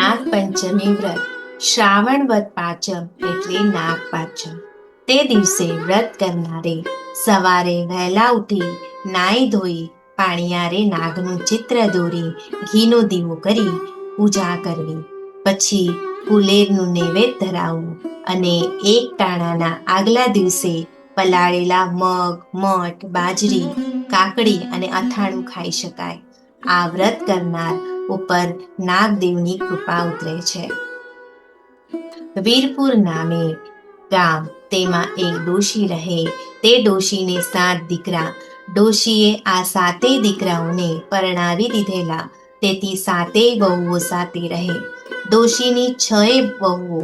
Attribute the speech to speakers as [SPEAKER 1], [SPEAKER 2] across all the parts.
[SPEAKER 1] નાગ વ્રત. શ્રાવણ વદ પાંચમ એટલે નાગ તે દિવસે વ્રત કરનારે સવારે વહેલા ઉઠી નાઈ ધોઈ પાણીયારે નાગનું ચિત્ર દોરી ઘીનો દીવો કરી પૂજા કરવી. પછી કુલેરનું નૈવેદ્ય ધરાવવું અને એક ટાણાના આગલા દિવસે પલાળેલા મગ, મઠ, બાજરી, કાકડી અને અથાણું ખાઈ શકાય. આ વ્રત કરનાર ઉપર નાગદેવની કૃપા ઉતરે છે. વીરપુર નામે ગામ તેમાં એક ડોશી રહે. તે ડોશીને સાત દીકરા. ડોશીએ આ સાતેય દીકરાઓને પરણાવી દીધેલા. તેથી સાતેય વહુઓ સાથે રહે. ડોશીની છએ વહુઓ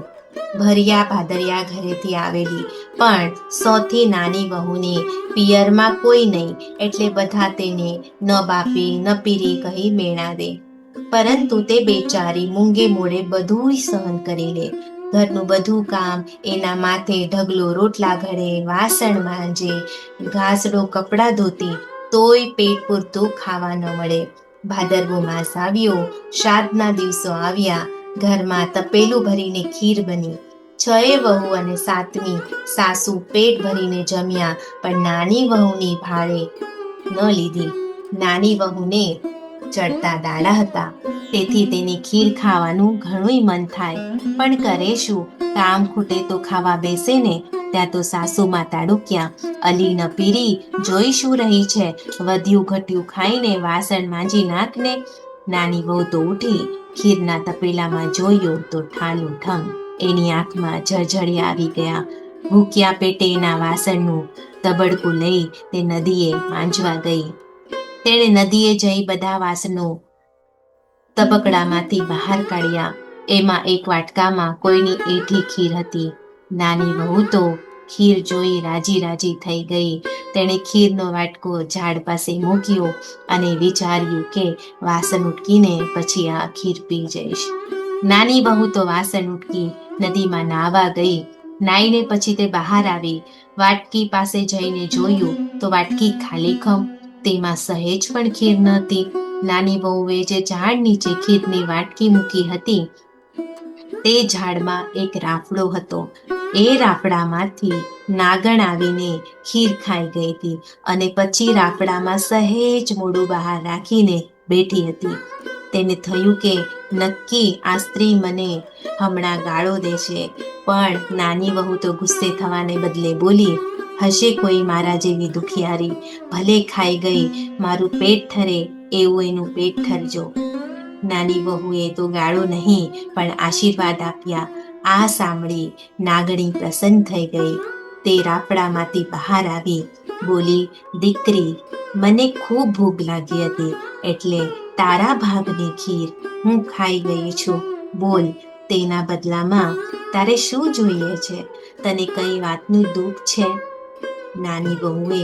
[SPEAKER 1] ભર્યા ભાદરિયા ઘરેથી આવેલી. પણ સૌથી નાની વહુને પિયરમાં કોઈ નહીં, એટલે બધા તેને ન બાપી ન પીરી કહી મેણા દે. પરંતુ તે બેચારી મૂંગે મોડે બધું સહન કરી લે. ઘરનું બધું કામ એના માથે ઢગલો રોટલા ઘડે, વાસણ માંજે, ઘાસડો કપડાં ધોતી, તોય પેટ પૂરતું ખાવા ન મળે. ભાદરવો માસ આવ્યો, શ્રાદ્ધના દિવસો આવ્યા, ઘરમાં તપેલું ભરીને ખીર બની. છએ વહુ અને સાતમી સાસુ પેટ ભરીને જમ્યા, પણ નાની વહુની ભાળે ન લીધી. નાની વહુને ચડતા દાડા હતા. તેથી તેની ખીર ખાવાનું ઘણુંય મન થાય. પણ કરે શું? કામ ખૂટે તો ખાવા બેસે ને, ત્યાં તો સાસુ માતા અલી ન પીરી, જોઈ શું રહી છે? વધ્યું ઘટ્યું ખાઈને વાસણ માંજી નાખને, નાની વહુ તો ઉઠી, ખીરના તપેલામાં જોયું તો ઠાલું ઠમ એની આંખમાં જળજળિયા આવી ગયા. ભૂખ્યા પેટે એના વાસણનું તબડકું લઈ તે નદીએ માંજવા ગઈ. તેણે નદીએ જઈ બધા વાસનો તબકડામાંથી બહાર કાઢ્યા. એમાં એક વાટકામાં કોઈની એઠી ખીર હતી. નાની વહુ તો ખીર જોઈ રાજી રાજી થઈ ગઈ. તેણે ખીરનો વાટકો ઝાડ પાસે મૂક્યો અને વિચાર્યું કે વાસણ ઉટકીને પછી આ ખીર પી જઈશ. નાની વહુ તો વાસણ ઉટકી નદીમાં નાહવા ગઈ. નાઈને પછી તે બહાર આવી. વાટકી પાસે જઈને જોયું તો વાટકી ખાલી ખમ તેમાં સહેજ પણ ખીર નહોતી. નાની વહુએ જે ઝાડ નીચે ખીરની વાટકી મૂકી હતી, તે ઝાડમાં એક રાફડો હતો. એ રાફડામાંથી નાગણ આવીને ખીર ખાઈ ગઈ હતી અને પછી રાફડામાં સહેજ મોડું બહાર રાખીને બેઠી હતી. તેને થયું કે, નક્કી આ સ્ત્રી મને હમણાં ગાળો દેશે. પણ નાની વહુ તો ગુસ્સે થવાને બદલે બોલી હશે કોઈ મારા જેવી દુખિયારી? ભલે ખાઈ ગઈ, મારું પેટ ઠરે, એવું એનું પેટ ઠરજો. નાની વહુએ તો ગાળો નહીં, પણ આશીર્વાદ આપ્યા. આ સાંભળી નાગણી પ્રસન્ન થઈ ગઈ. તે રાપડામાંથી બહાર આવી. બોલી, દીકરી, મને ખૂબ ભૂખ લાગી હતી, એટલે તારા ભાગની ખીર હું ખાઈ ગઈ છું. બોલ, તેના બદલામાં તારે શું જોઈએ છે? તને કઈ વાતનું દુઃખ છે? નાની વહુએ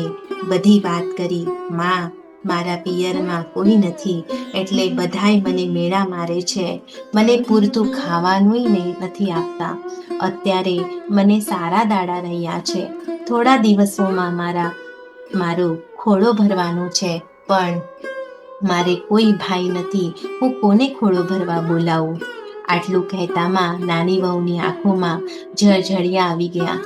[SPEAKER 1] બધી વાત કરી, માં, મારા પિયરમાં કોઈ નથી, એટલે બધાય મને મેળા મારે છે. મને પૂરતું ખાવાનુંય નહીં નથી આપતા. અત્યારે મને સારા દાડા રહ્યા છે. થોડા દિવસોમાં મારા, મારો ખોળો ભરવાનો છે, પણ મારે કોઈ ભાઈ નથી. હું કોને ખોળો ભરવા બોલાવું? આટલું કહેતામાં નાની વહુની આંખોમાં જળજળિયા આવી ગયા.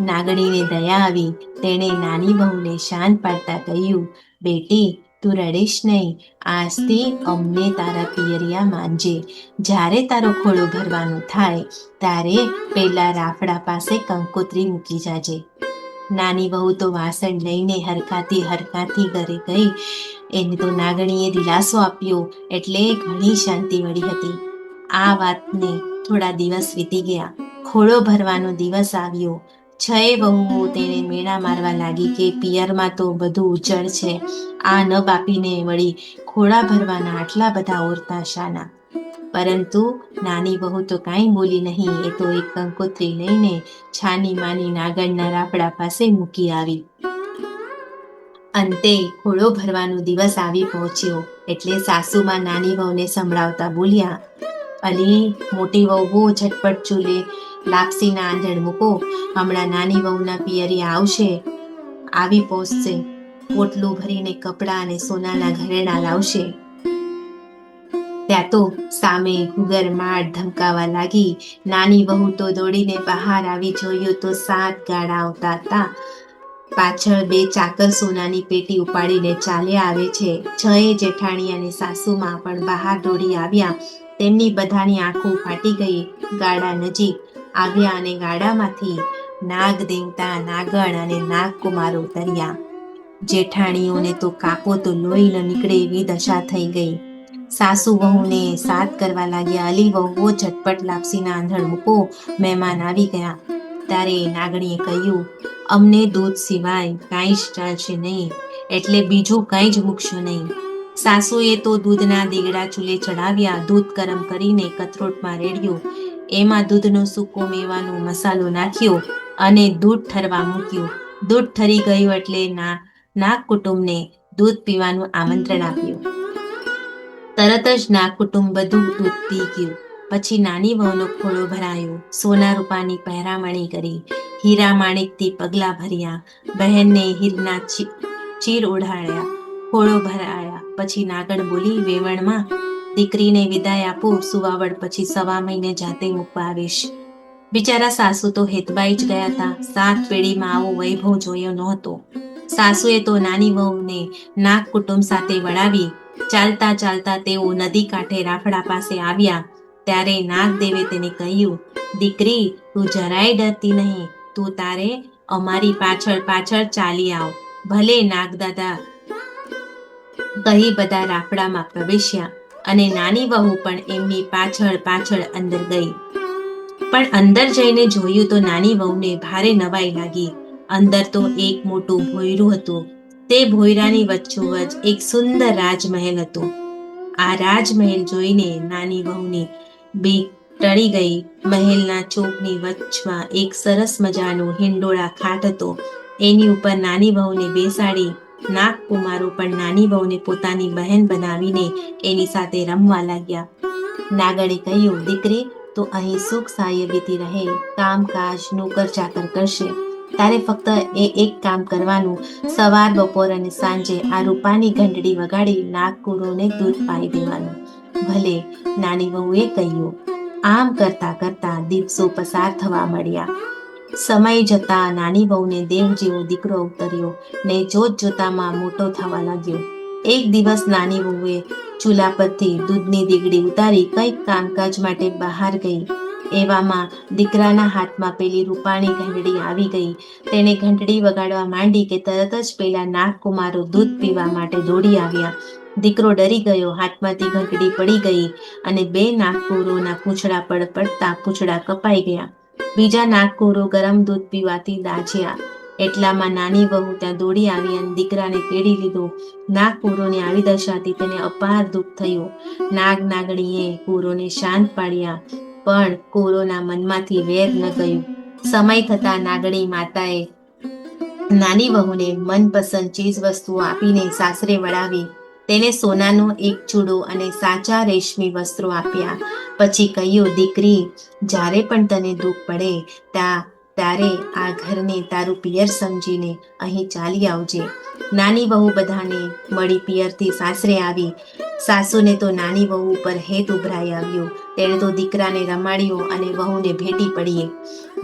[SPEAKER 1] નાગણીને દયા આવી. તેણે નાની બહુને શાંત પાડતા કહ્યું, બેટી, તું રડીશ નહીં. આજથી અમને તારા પિયરિયા માનજે. જ્યારે તારો ખોળો ભરવાનો થાય, ત્યારે પેલા રાફડા પાસે કંકોત્રી મૂકી જાજે. નાની વહુ તો વાસણ લઈને હરખાથી હરખાથી ઘરે ગઈ. એને તો નાગણીએ દિલાસો આપ્યો, એટલે ઘણી શાંતિ મળી હતી. આ વાતને થોડા દિવસ વીતી ગયા. ખોળો ભરવાનો દિવસ આવ્યો. છએ વહુઓ તેને મેળા મારવા લાગી કે પિયરમાં તો બધું ઉજળ છે. આ ન બાપીને વળી ખોળા ભરવાના આટલા બધા ઓરતા શાના. પરંતુ નાની વહુ તો કાંઈ બોલી નહીં, એ તો એક કંકોત્રી લઈને છાની માની નાગણના રાપડા પાસે મૂકી આવી. અંતે ખોળો ભરવાનો દિવસ આવી પહોંચ્યો, એટલે સાસુમાં નાની વહુને સંભળાવતા બોલ્યા, અલી, મોટી વહુ બહુ ઝટપટ ચૂલે. લાપસીના આંધણ મૂકો, હમણાં નાની વહુના પિયરી આવશે. આવી પહોંચશે પોટલું ભરીને કપડાં અને સોનાના ઘરેણા લાવશે. ત્યાં તો સામે ઘુગર માળ ધમકાવા લાગી. નાની વહુ તો દોડીને બહાર આવી જોયું તો સાત ગાડા આવતા હતા. પાછળ બે ચાકર સોનાની પેટી ઉપાડીને ચાલ્યા આવે છે. છએ જેઠાણી અને સાસુમાં પણ બહાર દોડી આવ્યા. તેમની બધાની આંખો ફાટી ગઈ. ગાડા નજીક આવ્યા અને ગાડામાંથી નાગ દેવતા નાગણ અને નાગકુમાર ઉતર્યા. જેઠાણીઓને તો કાપો તો લોહી ન નીકળે એવી દશા થઈ ગઈ. સાસુ વહુને સાથ કરવા લાગ્યા. અલી વહુઓ ઝટપટ લાપસીના આંધણ મૂકો મહેમાન આવી ગયા. ત્યારે નાગણીએ કહ્યું, અમને દૂધ સિવાય કાંઈ જ ચાલશે નહીં, એટલે બીજું કંઈ જ મૂકશું નહીં. સાસુએ તો દૂધના દીગડા ચૂલે ચડાવ્યા. દૂધ ગરમ કરીને કથરોટમાં રેડ્યું. એમાં દૂધનો સૂકો મેવાનો મસાલો નાખ્યો અને દૂધ ઠરવા મૂક્યું. દૂધ ઠરી ગયું એટલે ના, નાગ કુટુંબને દૂધ પીવાનું આમંત્રણ આપ્યું. તરત જ નાગ કુટુંબ બધું દૂધ પી ગયું. પછી નાની વહુનો ખોળો ભરાયો. સોના રૂપાની પહેરામણી કરી. હીરા માણિકથી પગલા ભર્યા. બહેનને હીરના ચીર ઓઢાડ્યા ખોળો ભરાયા. પછી નાગણ બોલી, વેવણમાં દીકરીને વિદાય આપો સુવાવડ પછી સવા મહિને જાતે મૂકવા આવીશ. બિચારા સાસુ તો હેતબાઈ જ ગયા હતા સાત પેઢીમાં આવો વૈભવ જોયો નહોતો. સાસુએ તો નાની વહુને નાગ કુટુંબ સાથે વળાવી, ચાલતા ચાલતા તેઓ નદી કાંઠે રાફડા પાસે આવ્યા. ત્યારે નાગદેવે તેને કહ્યું, દીકરી, તું જરાય ડરતી નહીં. તું તારે અમારી પાછળ પાછળ ચાલી આવ. ભલે નાગદાદા કહી બધા રાફડામાં પ્રવેશ્યા. અને નાની વહુ પણ એમની પાછળ પાછળ અંદર ગઈ. પણ અંદર જઈને જોયું તો નાની વહુને ભારે નવાઈ લાગી. અંદર તો એક મોટું ભોયરું હતું. તે ભોયરાની વચ્ચોવચ એક સુંદર રાજમહેલ હતો. આ રાજમહેલ જોઈને નાની વહુને બે ટળી ગઈ. મહેલના ચોકની વચમાં એક સરસ મજાનો હિંડોળા ખાટ હતો. એની ઉપર નાની વહુને બેસાડી નાગકુમારો પણ નાની વહુને પોતાની બહેન બનાવીને એની સાથે રમવા લાગ્યા. નાગણે કહ્યું, દીકરી, તો અહીં સુખ સાયબીથી રહે, કામકાજ, નોકર, ચાકર કરશે. તારે ફક્ત એ એક કામ કરવાનું. સવાર, બપોર અને સાંજે આ રૂપાની ઘંટડી વગાડી નાગકુરોને દૂધ પાઈ દેવાનું. ભલે, નાની વહુએ કહ્યું, આમ કરતા કરતા દિવસો પસાર થવા મળ્યા સમય જતા નાની વહુને દેવ જેવો દીકરો અવતર્યો ને જોત જોતામાં મોટો થવા લાગ્યો. એક દિવસ નાની વહુએ ચૂલા પરથી દૂધની દીગડી ઉતારી કંઈક કામકાજ માટે બહાર ગઈ. એવામાં દીકરાના હાથમાં પેલી રૂપાણી ઘંટડી આવી ગઈ. તેણે ઘંટડી વગાડવા માંડી કે તરત જ પેલા નાગકુમારો દૂધ પીવા માટે દોડી આવ્યા. દીકરો ડરી ગયો, હાથમાંથી ઘંટડી પડી ગઈ અને બે નાગકુરોના પૂંછડા પડ પડતા પૂંછડા કપાઈ ગયા. બીજા નાગકોરો ગરમ દૂધ પીવાથી દાઝ્યા એટલામાં નાની વહુ ત્યાં દોડી આવી અને દીકરાને તેડી લીધો. નાગ કુરોની આવી દશાથી તેને અપાર દુઃખ થયું. નાગ નાગણીએ કુરોને શાંત પાડ્યા, પણ કુરોના મનમાંથી વેર ન ગયું. સમય થતા નાગણી માતાએ નાની વહુને મનપસંદ ચીજ વસ્તુઓ આપીને સાસરે વળાવી. તેને સોનાનો એક ચૂડો અને સાચા રેશમી વસ્ત્રો આપ્યા. પછી કહ્યું, દીકરી, જ્યારે પણ તને દુઃખ પડે ત્યાં ત્યારે આ ઘરને તારું પિયર સમજીને અહીં ચાલી આવજે. નાની વહુ બધાને મળી પિયરથી સાસરે આવી. સાસુને તો નાની વહુ ઉપર હેત ઉભરાઈ આવ્યો. તેણે તો દીકરાને રમાડ્યો અને વહુને ભેટી પડીએ.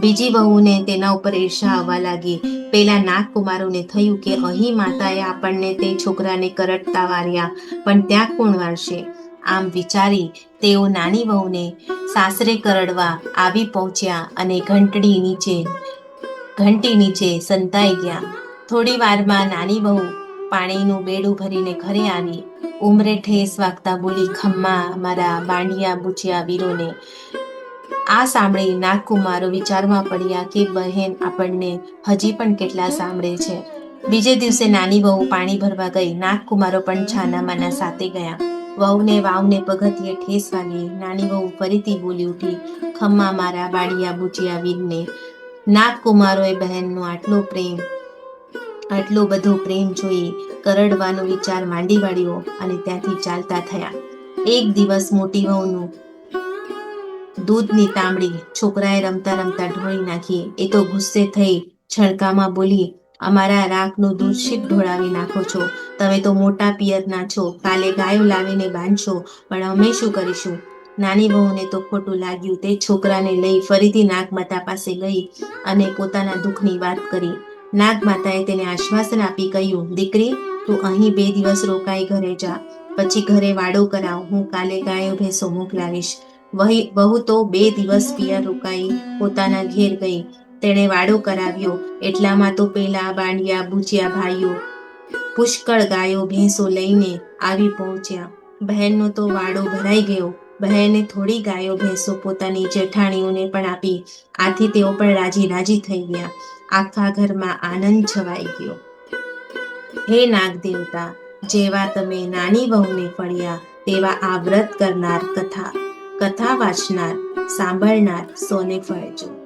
[SPEAKER 1] બીજી વહુને તેના ઉપર ઈર્ષા આવવા લાગી. પેલા નાગકુમારોને થયું કે અહીં માતાએ આપણને તે છોકરાને કરટતા વાર્યા, પણ ત્યાં કોણ વારશે? આમ વિચારી તેઓ નાની વહુને સાસરે કરડવા આવી પહોંચ્યા અને ઘંટડી નીચે, ઘંટી નીચે સંતાઈ ગયા. થોડી વારમાં નાની બહુ પાણીનું બેડું ભરીને ઘરે આવી. ઉમરે ઠેસ વાગતા બોલી, ખમ્મા, મારા બાંડિયા બુચિયા વીરોને. આ સાંભળી નાગકુમારો વિચારમાં પડ્યા કે બહેન આપણને હજી પણ કેટલા સાંભળે છે. બીજે દિવસે નાની વહુ પાણી ભરવા ગઈ. નાગકુમારો પણ છાનામાના સાથે ગયા. વહુને વાવને પગથિયે ઠેસ નાની વહુ ફરીથી બોલી ઉઠી, ખમ્મા મારા બાળિયા બુચિયા વીરને નાગકુમારોએ બહેનનો આટલો પ્રેમ, આટલો બધો પ્રેમ જોઈ કરડવાનો વિચાર માંડી વાળ્યો અને ત્યાંથી ચાલતા થયા. એક દિવસ મોટી વહુનું દૂધની તાંબડી છોકરાએ રમતા રમતા ઢોળી નાખી. એ તો ગુસ્સે થઈ, છણકામાં બોલી અમારા રાખનું દૂષિત ઢોળાવી નાખો છો. તમે તો મોટા પિયરના છો. કાલે ગાયો લાવીને બાંધશો. પણ અમે શું કરીશું? નાની વહુને તો ખોટું લાગ્યું. તે છોકરાને લઈ ફરીથી નાગમાતા પાસે ગઈ અને પોતાના દુઃખની વાત કરી. નાગમાતાએ તેને આશ્વાસન આપી કહ્યું, દીકરી, તું અહીં બે દિવસ રોકાઈ ઘરે જા. પછી ઘરે વાડો કરાવ. હું કાલે ગાયો ભેંસો મોકલાવીશ. વહી, વહુ તો બે દિવસ પિયર રોકાઈ પોતાના ઘેર ગઈ. તેણે વાડો કરાવ્યો. એટલામાં તો પેલા બાંડિયા બુજિયા ભાઈઓ પુષ્કળ ગાયો ભેંસો લઈને આવી પહોંચ્યા. બહેનનો તો વાડો ભરાઈ ગયો. બહેને થોડી ગાયો ભેંસો પોતાની જેઠાણીઓને પણ આપી. આથી તેઓ પણ રાજી રાજી થઈ ગયા. આખા ઘરમાં આનંદ છવાઈ ગયો. હે નાગ દેવતા જેવા તમે નાની વહુને ફળ્યા, તેવા આ વ્રત કરનાર કથા કથા વાંચનાર, સાંભળનાર સોને ફળજો.